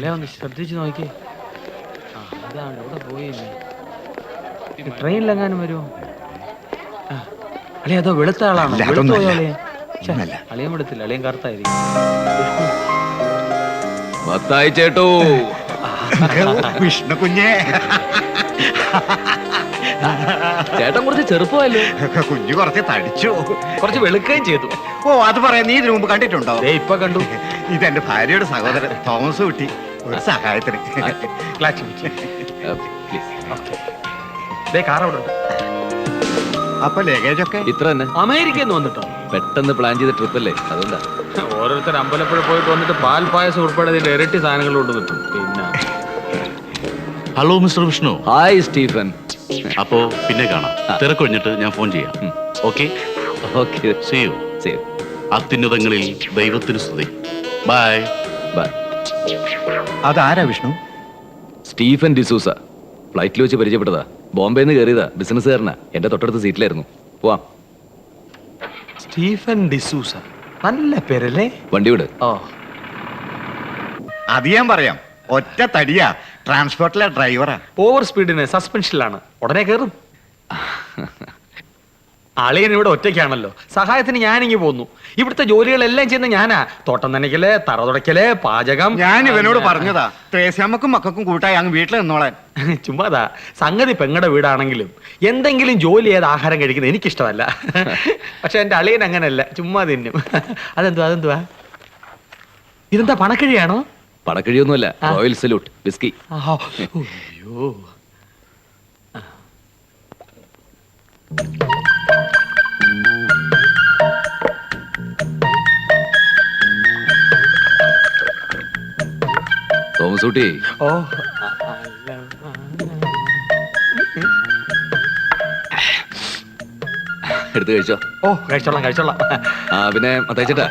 ആരാ ഒന്ന് ശ്രദ്ധിച്ചു നോക്കി. ആ അതാണ് ഇവിടെ പോയില്ലേ ട്രെയിനിലെങ്ങാനും വരുമോ അളി അളിയ അതോ വെളുത്ത ആളാണോ? അളിയും വെളുത്ത്. പോയോ വെളുത്തില്ല അളിയും കറുത്തായിരിക്കും. മത്തായി ചേട്ടോ. വിഷ്ണു കുഞ്ഞേ. ചേട്ടൻ കുറച്ച് ചെറുപ്പമല്ലേ? കുഞ്ഞു കുറച്ച് തടിച്ചു. കുറച്ച് വെളുക്കുകയും ചെയ്തു. ഓ അത് പറയാൻ നീ ഇതിനു മുമ്പ് കണ്ടിട്ടുണ്ടോ? ദേ ഇപ്പൊ കണ്ടു. ഇത് എന്റെ ഭാര്യയുടെ സഹോദരൻ തോമസ് കുട്ടി. ഒരു സഹായത്തിന്. അപ്പൊ ലഗേജ് ഒക്കെ? ഇത്ര തന്നെ. അമേരിക്കയിൽ വന്നിട്ടോ? പെട്ടെന്ന് പ്ലാൻ ചെയ്ത ട്രിപ്പ് അല്ലേ? അതുകൊണ്ടാ ഓരോരുത്തർ അമ്പലപ്പുഴ പോയിട്ട് വന്നിട്ട് പാൽ പായസം ഉൾപ്പെടെ ഇതിന്റെ ഇരട്ടി സാധനങ്ങൾ കൊണ്ടുവന്നിട്ടു പിന്നെ. Hello mister Vishnu hi Stephen അപ്പോ പിന്നെ കാണാം. തിരക്കൊഴിഞ്ഞിട്ട് ഞാൻ ഫോൺ ചെയ്യാം. ഓക്കെ ഓക്കെ സീ യു ശരി അത്യുന്നതങ്ങളിൽ ദൈവത്തിന് സ്തുതി. ബൈ ബൈ അതാരാ വിഷ്ണു? സ്റ്റീഫൻ ഡിസൂസ. ഫ്ലൈറ്റിൽ വെച്ച് പരിചയപ്പെട്ടതാ. ബോംബെയിൽ നിന്ന് കയറിയതാ ബിസിനസ്സുകാരനാ. എന്റെ തൊട്ടടുത്ത സീറ്റിലായിരുന്നു. പോവാം. സ്റ്റീഫൻ ഡിസൂസ. നല്ല പേരല്ലേ? വണ്ടി വിട്. ഓ. അത് ഞാൻ പറയാം. ഒറ്റ തടിയാ. ട്രാൻസ്പോർട്ടിലെ ഡ്രൈവറാ. ഓവർ സ്പീഡിന് സസ്പെൻഷനിലാണ് ഉടനെ കയറും അളിയൻ ഇവിടെ ഒറ്റയ്ക്കാണല്ലോ. സഹായത്തിന് ഞാനിങ്ങി പോന്നു. ഇവിടുത്തെ ജോലികളെല്ലാം ചെയ്യുന്ന ഞാനാ. തോട്ടം നനയ്ക്കൽ തറ തുടയ്ക്കൽ പാചകം. ഞാൻ ഇവനോട് പറഞ്ഞതാ. ത്രേസ്യാമ്മക്കും മക്കൾക്കും കൂട്ടായി അങ്ങ് വീട്ടിൽ നിന്നോളാൻ. ചുമ്മാതാ. സംഗതി പെങ്ങടെ വീടാണെങ്കിലും എന്തെങ്കിലും ജോലി ചെയ്ത് ആഹാരം കഴിക്കുന്നത് എനിക്കിഷ്ടമല്ല. പക്ഷെ എന്റെ അളിയൻ അങ്ങനല്ല. ചുമ്മാ തിന്നും. അതെന്തുവാ അതെന്തുവാ? ഇതെന്താ പണക്കിഴിയാണോ? പണക്കിഴിയൊന്നുമല്ല. Royal Salute whisky. ആഹാ. അയ്യോ. തോമസ് കുട്ടി ഓ. എടുത്ത് കഴിച്ചോ. ഓ കഴിച്ചോളാം കഴിച്ചോളാം. ആ പിന്നെ മത്തായി ചേട്ടാ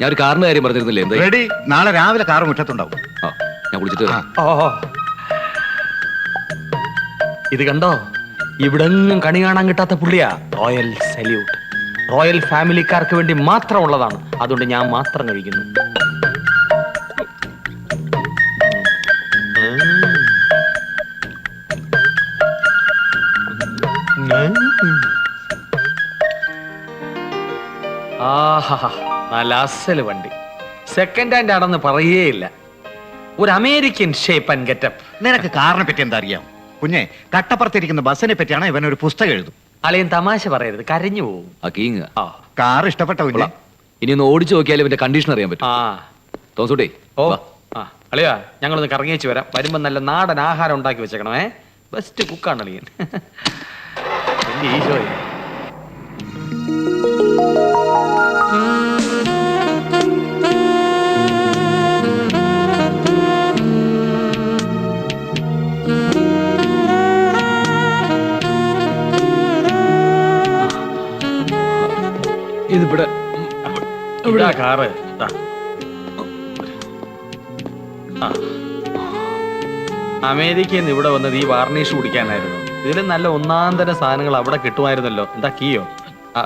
ഞാൻ ഒരു കാറിന്റെ കാര്യം പറഞ്ഞിരുന്നില്ലേ എന്താ റെഡി. നാളെ രാവിലെ കാർ മുറ്റത്തുണ്ടാവും. ആ ഞാൻ വിളിച്ചിട്ട് വരാം. ഓ ഇത് കണ്ടോ? ഇവിടെങ്ങും കണി കാണാൻ കിട്ടാത്ത പുള്ളിയാ. Royal salute. റോയൽ ഫാമിലിക്കാർക്ക് വേണ്ടി മാത്രം ഉള്ളതാണ് അതുകൊണ്ട് ഞാൻ മാത്രം കഴിക്കുന്നു. നല്ല അസൽ വണ്ടി. സെക്കൻഡ് ഹാൻഡ് ആണെന്ന് പറയേയില്ല ഒരു അമേരിക്കൻ ഷേപ്പ് ആൻഡ് ഗെറ്റപ്പ് നിനക്ക് കാറിനെ പറ്റി എന്താ അറിയാം? കുഞ്ഞെ കട്ടപ്പുറത്തിരിക്കുന്ന ബസ്സിനെ പറ്റിയാണ് ഇവൻ ഒരു പുസ്തകം എഴുതും. അളിയൻ തമാശ പറയരുത് കരഞ്ഞു പോവും. ആ കീങ് ആ. കാർ ഇഷ്ടപ്പെട്ട കുഞ്ഞെ? ഇനി ഒന്ന് ഓടിച്ചു നോക്കിയാലും ഇവന്റെ കണ്ടീഷൻ അറിയാൻ പറ്റും. ആ. തോമസ് ഓ. വാ. ആ അളിയാ ഞങ്ങളൊന്ന് കറങ്ങി വെച്ച് വരാം. വരുമ്പോ നല്ല നാടൻ ആഹാരം ഉണ്ടാക്കി വെച്ചേക്കണമേ ബെസ്റ്റ് കുക്കാണ് അളിയൻ. വലിയ ഈശോയെ. ഇതാ കാറ്. അമേരിക്കയിൽ നിന്ന് ഇവിടെ വന്നത് ഈ വാർണിഷ് കുടിക്കാനായിരുന്നു. ഇതിലും നല്ല ഒന്നാം തരം സാധനങ്ങൾ അവിടെ കിട്ടുമായിരുന്നല്ലോ. എന്താ കീയോ?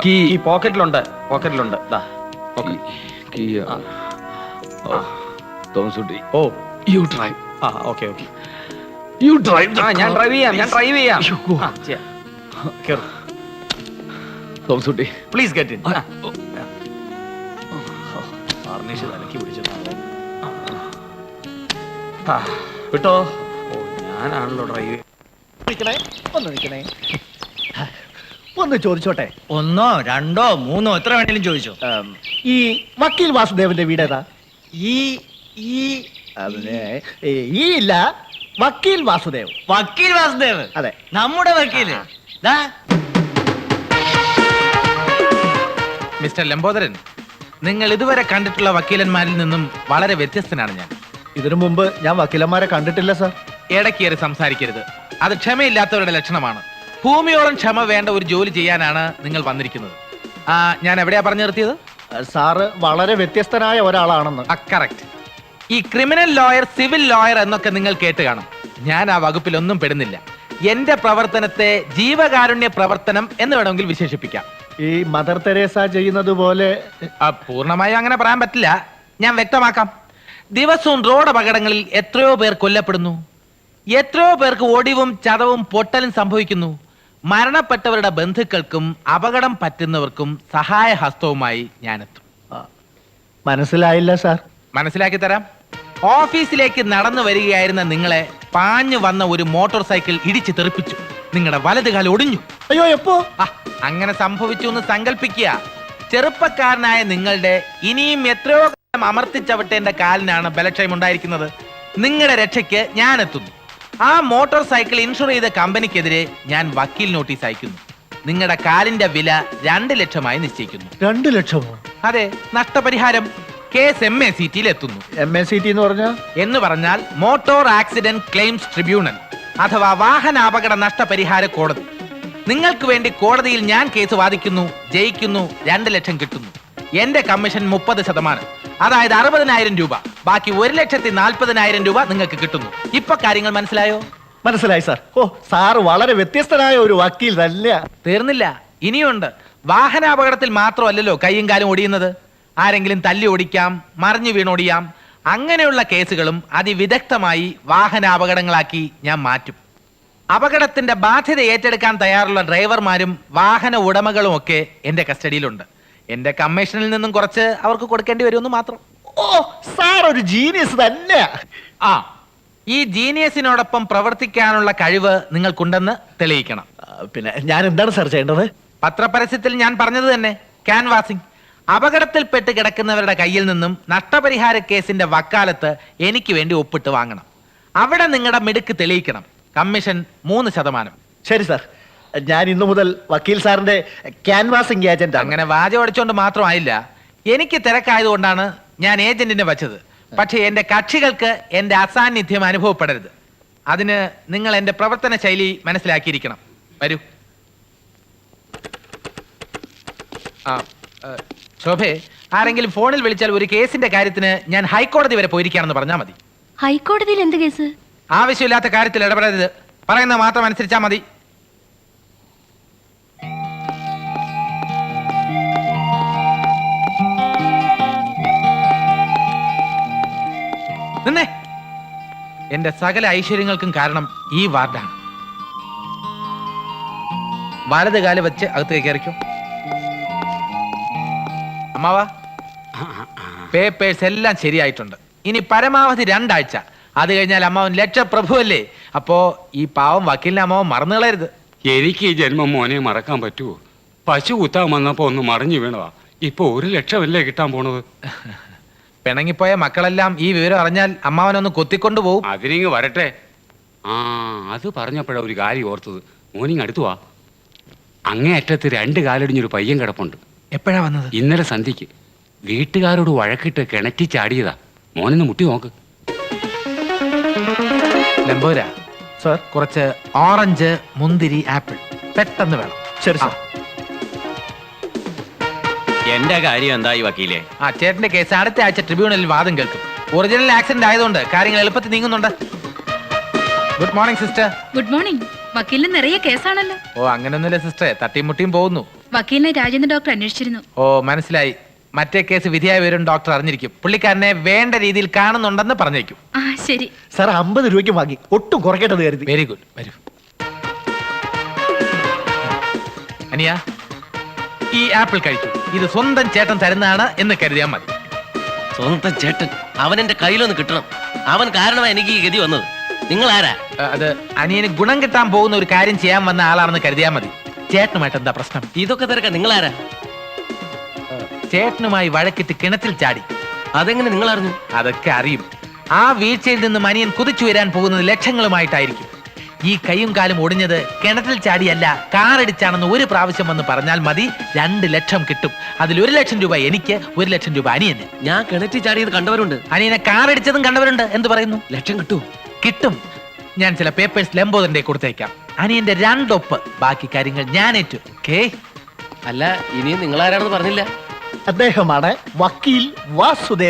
കീ. ഈ പോക്കറ്റിലുണ്ട്. പോക്കറ്റിലുണ്ട്. ഓ, ഓ. യു ഡ്രൈവ് ആ ഓക്കെ ഓക്കെ. യു ഡ്രൈവ് ഞാൻ ഡ്രൈവ് ചെയ്യാം ഞാൻ ഡ്രൈവ് ചെയ്യാം. ചെയ്യാം. പ്ലീസ് ഗെറ്റ് ഇൻ വാർണിഷ് തലക്കി പിടിച്ചു ആ, വിട്ടോ? ഓ ഞാനാണല്ലോ ഡ്രൈവ് ഒന്ന് ഒന്ന് ചോദിച്ചോട്ടെ. ഒന്നോ രണ്ടോ മൂന്നോ എത്ര വേണേലും ചോദിച്ചു. ഈ വക്കീൽ വാസുദേവന്റെ വീട് ഏതാ? ഈ ഈ അതിനെ ഈ ഇല്ല വക്കീൽ വാസുദേവ്. വക്കീൽ വാസുദേവ്? അതെ. നമ്മുടെ വക്കീൽ. ദാ. മിസ്റ്റർ ലംബോദരൻ നിങ്ങൾ ഇതുവരെ കണ്ടിട്ടുള്ള വക്കീലന്മാരിൽ നിന്നും വളരെ വ്യത്യസ്തനാണ് ഞാൻ. ഇതിനു മുമ്പ് ഞാൻ വക്കീലന്മാരെ കണ്ടിട്ടില്ല സാർ. ഇടക്കേറി സംസാരിക്കരുത്. അത് ക്ഷമയില്ലാത്തവരുടെ ലക്ഷണമാണ്. ഭൂമിയോളം ക്ഷമ വേണ്ട ഒരു ജോലി ചെയ്യാനാണ് നിങ്ങൾ വന്നിരിക്കുന്നത്. ആ ഞാൻ എവിടെയാ പറഞ്ഞു നിർത്തിയത്? സാറ് വളരെ വ്യത്യസ്തനായ ഒരാളാണെന്ന്. കറക്റ്റ് ഈ ക്രിമിനൽ ലോയർ സിവിൽ ലോയർ എന്നൊക്കെ നിങ്ങൾ കേട്ട് കാണും. ഞാൻ ആ വകുപ്പിലൊന്നും പെടുന്നില്ല. എന്റെ പ്രവർത്തനത്തെ ജീവകാരുണ്യ പ്രവർത്തനം എന്ന് വേണമെങ്കിൽ വിശേഷിപ്പിക്കാം. ഈ മദർ തെരേസ ചെയ്യുന്നത് പോലെ പൂർണമായും അങ്ങനെ പറയാൻ പറ്റില്ല. ഞാൻ വ്യക്തമാക്കാം. ദിവസവും റോഡ് അപകടങ്ങളിൽ എത്രയോ പേർ കൊല്ലപ്പെടുന്നു. എത്രയോ പേർക്ക് ഒടിവും ചതവും പൊട്ടലും സംഭവിക്കുന്നു. മരണപ്പെട്ടവരുടെ ബന്ധുക്കൾക്കും അപകടം പറ്റുന്നവർക്കും സഹായഹസ്തവുമായി ഞാനെത്തും. മനസ്സിലായില്ല സാർ. മനസ്സിലാക്കി തരാം. ഓഫീസിലേക്ക് നടന്നു വരികയായിരുന്ന നിങ്ങളെ പാഞ്ഞു വന്ന ഒരു മോട്ടോർ സൈക്കിൾ ഇടിച്ചു തെറിപ്പിച്ചു. നിങ്ങളുടെ വലത് കാലം ഒടിഞ്ഞു. അയ്യോ എപ്പോ? ആ, അങ്ങനെ സംഭവിച്ചു എന്ന് സങ്കല്പിക്കുക ചെറുപ്പക്കാരനായ നിങ്ങളുടെ ഇനിയും എത്രയോ കാലം അമർത്തിച്ചവിട്ടേന്റെ കാലിനാണ് ബലക്ഷയം ഉണ്ടായിരിക്കുന്നത്. നിങ്ങളുടെ രക്ഷയ്ക്ക് ഞാൻ എത്തുന്നു. ആ മോട്ടോർ സൈക്കിൾ ഇൻഷുർ ചെയ്ത കമ്പനിക്കെതിരെ ഞാൻ വക്കീൽ നോട്ടീസ് അയക്കുന്നു. നിങ്ങളുടെ കാലിന്റെ വില രണ്ട് ലക്ഷമായി നിശ്ചയിക്കുന്നു. രണ്ടു ലക്ഷമോ? അതെ നഷ്ടപരിഹാരം കേസ് എം എ സി ടിയിൽ എത്തുന്നു എം എ സി ടി എന്ന് പറഞ്ഞ? എന്ന് പറഞ്ഞാൽ മോട്ടോർ ആക്സിഡന്റ് ക്ലെയിംസ് ട്രിബ്യൂണൽ അഥവാ വാഹനാപകട നഷ്ടപരിഹാര കോടതി. നിങ്ങൾക്ക് വേണ്ടി കോടതിയിൽ ഞാൻ കേസ് വാദിക്കുന്നു ജയിക്കുന്നു രണ്ട് ലക്ഷം കിട്ടുന്നു. എന്റെ കമ്മീഷൻ മുപ്പത് ശതമാനം. അതായത് അറുപതിനായിരം രൂപ. ബാക്കി ഒരു ലക്ഷത്തി നാൽപ്പതിനായിരം രൂപ നിങ്ങൾക്ക് കിട്ടുന്നു. ഇപ്പൊ കാര്യങ്ങൾ മനസ്സിലായോ? മനസ്സിലായി സാർ. ഓ സാർ വളരെ വ്യത്യസ്തനായ ഒരു വക്കീൽ തന്നെ തീർന്നില്ല. ഇനിയുണ്ട്. വാഹനാപകടത്തിൽ മാത്രമല്ലല്ലോ കൈയും കാലും ഒടിയുന്നത്. ആരെങ്കിലും തല്ലി ഓടിക്കാം മറിഞ്ഞു വീണോടിയാം അങ്ങനെയുള്ള കേസുകളും അതിവിദഗ്ധമായി വാഹന അപകടങ്ങളാക്കി ഞാൻ മാറ്റും. അപകടത്തിന്റെ ബാധ്യത ഏറ്റെടുക്കാൻ തയ്യാറുള്ള ഡ്രൈവർമാരും വാഹന ഉടമകളും ഒക്കെ എന്റെ കസ്റ്റഡിയിലുണ്ട്. എന്റെ കമ്മീഷനിൽ നിന്നും കുറച്ച് അവർക്ക് കൊടുക്കേണ്ടി വരുമെന്ന് മാത്രം. ഓ സാർ ഒരു ജീനിയസ് തന്നെ. ആ ഈ ജീനിയസിനോടൊപ്പം പ്രവർത്തിക്കാനുള്ള കഴിവ് നിങ്ങൾക്കുണ്ടെന്ന് തെളിയിക്കണം. പിന്നെ ഞാൻ എന്താണ് സാർ ചെയ്യേണ്ടത്? പത്രപരസ്യത്തിൽ ഞാൻ പറഞ്ഞത് തന്നെ ക്യാൻവാസിംഗ് അപകടത്തിൽപ്പെട്ട് കിടക്കുന്നവരുടെ കയ്യിൽ നിന്നും നഷ്ടപരിഹാര കേസിന്റെ വക്കാലത്ത് എനിക്ക് വേണ്ടി ഒപ്പിട്ട് വാങ്ങണം. അവിടെ നിങ്ങളുടെ മിടുക്ക് തെളിയിക്കണം. കമ്മീഷൻ മൂന്ന് ശതമാനം. ശരി സാർ. ഞാൻ ഇന്നു മുതൽ വക്കീൽ സാറിന്റെ ക്യാൻവാസിംഗ് ഏജന്റ് അങ്ങനെ വാചം അടിച്ചുകൊണ്ട് മാത്രമായില്ല. എനിക്ക് തിരക്കായതുകൊണ്ടാണ് ഞാൻ ഏജന്റിനെ വച്ചത്. പക്ഷേ എന്റെ കക്ഷികൾക്ക് എന്റെ അസാന്നിധ്യം അനുഭവപ്പെടരുത്. അതിന് നിങ്ങൾ എന്റെ പ്രവർത്തന ശൈലി മനസ്സിലാക്കിയിരിക്കണം. വരൂ. ആ ശോഭേ ആരെങ്കിലും ഫോണിൽ വിളിച്ചാൽ ഒരു കേസിന്റെ കാര്യത്തിന് ഞാൻ ഹൈക്കോടതി വരെ പോയിരിക്കുകയാണെന്ന് പറഞ്ഞാൽ മതി. ഹൈക്കോടതിയിൽ എന്ത് കേസ്? ആവശ്യമില്ലാത്ത കാര്യത്തിൽ ഇടപെടരുത്. പറയുന്നത് മാത്രം അനുസരിച്ചാൽ മതി. നിന്നേ. എന്റെ സകല ഐശ്വര്യങ്ങൾക്കും കാരണം ഈ വാർഡാണ്. വലത് കാൽ വെച്ച് അകത്ത് കയറിക്കോ അമ്മാവാ. പേപ്പേഴ്സ് എല്ലാം ശരിയായിട്ടുണ്ട്. ഇനി പരമാവധി രണ്ടാഴ്ച. അത് കഴിഞ്ഞാൽ അമ്മാവൻ ലക്ഷപ്രഭുവല്ലേ? അപ്പോ ഈ പാവം വക്കീലിനെ അമ്മാവൻ മറന്നു കളയരുത്. എനിക്ക് ഈ ജന്മം മോനെ മറക്കാൻ പറ്റുമോ പശു കുത്താൻ വന്നപ്പോ ഒന്ന് മറിഞ്ഞു വീണതാ. ഇപ്പൊ ഒരു ലക്ഷമല്ലേ കിട്ടാൻ പോണത്? പിണങ്ങിപ്പോയ മക്കളെല്ലാം ഈ വിവരം അറിഞ്ഞാൽ അമ്മാവനൊന്ന് കൊത്തിക്കൊണ്ടു പോവും. അതിനിങ്ങ് വരട്ടെ. ആ അത് പറഞ്ഞപ്പോഴാ ഒരു കാര്യം ഓർത്തത്. മോനിങ് അടുത്തു വാ. അങ്ങേ അറ്റത്ത് രണ്ട് കാലടിഞ്ഞൊരു പയ്യൻ കിടപ്പുണ്ട്. എപ്പോഴാ വന്നത്? ഇന്നലെ സന്ധ്യക്ക് വീട്ടുകാരോട് വഴക്കിട്ട് കിണറ്റി ചാടിയതാ. മോനെന്ന് മുട്ടി നോക്ക്. ലംബോര സർ? കുറച്ച് ഓറഞ്ച് മുന്തിരി ആപ്പിൾ പെട്ടെന്ന് വേണം. ശരി സാർ. എന്റെ കാര്യം? എന്തായി വക്കീലെ? ആ ചേട്ടന്റെ കേസ് അടുത്ത ആഴ്ച ട്രിബ്യൂണലിൽ വാദം കേൾക്കും. ഒറിജിനൽ ആക്സിഡന്റ് ആയതുകൊണ്ട് കാര്യങ്ങൾ എളുപ്പത്തിൽ നീങ്ങുന്നുണ്ട്. Good morning sister good morning വക്കീലിന് നിറയെ കേസാണല്ലോ. ഓ അങ്ങനൊന്നുമില്ല സിസ്റ്ററെ തട്ടിയും മുട്ടിയും പോകുന്നു. വക്കീലിനെ രാജേന്ദ്ര ഡോക്ടർ അന്വേഷിച്ചിരുന്നു. ഓ മനസ്സിലായി. മറ്റേ കേസ് വിധിയായ വരും ഡോക്ടർ അറിഞ്ഞിരിക്കും. പുള്ളിക്കാരനെ വേണ്ട രീതിയിൽ കാണുന്നുണ്ടെന്ന് പറഞ്ഞേക്കും ആ ശരി. സാർ അമ്പത് രൂപയ്ക്ക് വാങ്ങി. ഒട്ടും കുറയ്ക്കേണ്ടത് കരുതി. വെരി ഗുഡ് വരൂ അനിയ ഈ ആപ്പിൾ കഴിച്ചു ഇത് സ്വന്തം ചേട്ടൻ തരുന്നതാണ് എന്ന് കരുതിയാൽ മതി. സ്വന്തം ചേട്ടൻ. അവൻ എന്റെ കയ്യിലൊന്ന് കിട്ടണം. അവൻ കാരണമാണ് എനിക്ക് ഈ ഗതി വന്നത്. നിങ്ങൾ ആരാ അത് അനിയന് ഗുണം കിട്ടാൻ പോകുന്ന ഒരു കാര്യം ചെയ്യാൻ വന്ന ആളാണെന്ന് കരുതിയാൽ മതി. ചേട്ടനുമായിട്ട് എന്താ പ്രശ്നം? ഇതൊക്കെ തിരക്കാൻ നിങ്ങളാരാ? ചേട്ടനുമായി വഴക്കിട്ട് കിണറ്റിൽ ചാടി. അതെങ്ങനെ നിങ്ങൾ അറിഞ്ഞു അതൊക്കെ അറിയും. ആ വീഴ്ചയിൽ നിന്ന് മനിയൻ കുതിച്ചു വരാൻ പോകുന്നത് ലക്ഷങ്ങളുമായിട്ടായിരിക്കും. ഈ കൈയും കാലും ഒടിഞ്ഞത് കിണറ്റിൽ ചാടിയല്ല കാറടിച്ചാണെന്ന് ഒരു പ്രാവശ്യം വന്ന് പറഞ്ഞാൽ മതി രണ്ട് ലക്ഷം കിട്ടും. അതിൽ ഒരു ലക്ഷം രൂപ എനിക്ക് ഒരു ലക്ഷം രൂപ അനിയന്. ഞാൻ കിണറ്റി ചാടിയത് കണ്ടവരുണ്ട്. അനിയനെ കാറടിച്ചതും കണ്ടവരുണ്ട്. എന്ത് പറയുന്നു? ലക്ഷം കിട്ടും. കിട്ടും. ഞാൻ ചില പേപ്പേഴ്സ് ലംബോദന്റെ കൊടുത്തേക്കാം അനിയന്റെ രണ്ടൊപ്പ്. ബാക്കി കാര്യങ്ങൾ ഞാൻ ഏറ്റു ഓക്കേ? അല്ല ഇനിയും നിങ്ങൾ ആരാണെന്ന് പറഞ്ഞില്ല. അദ്ദേഹമാണ് വക്കീൽ വാസുദേവ്.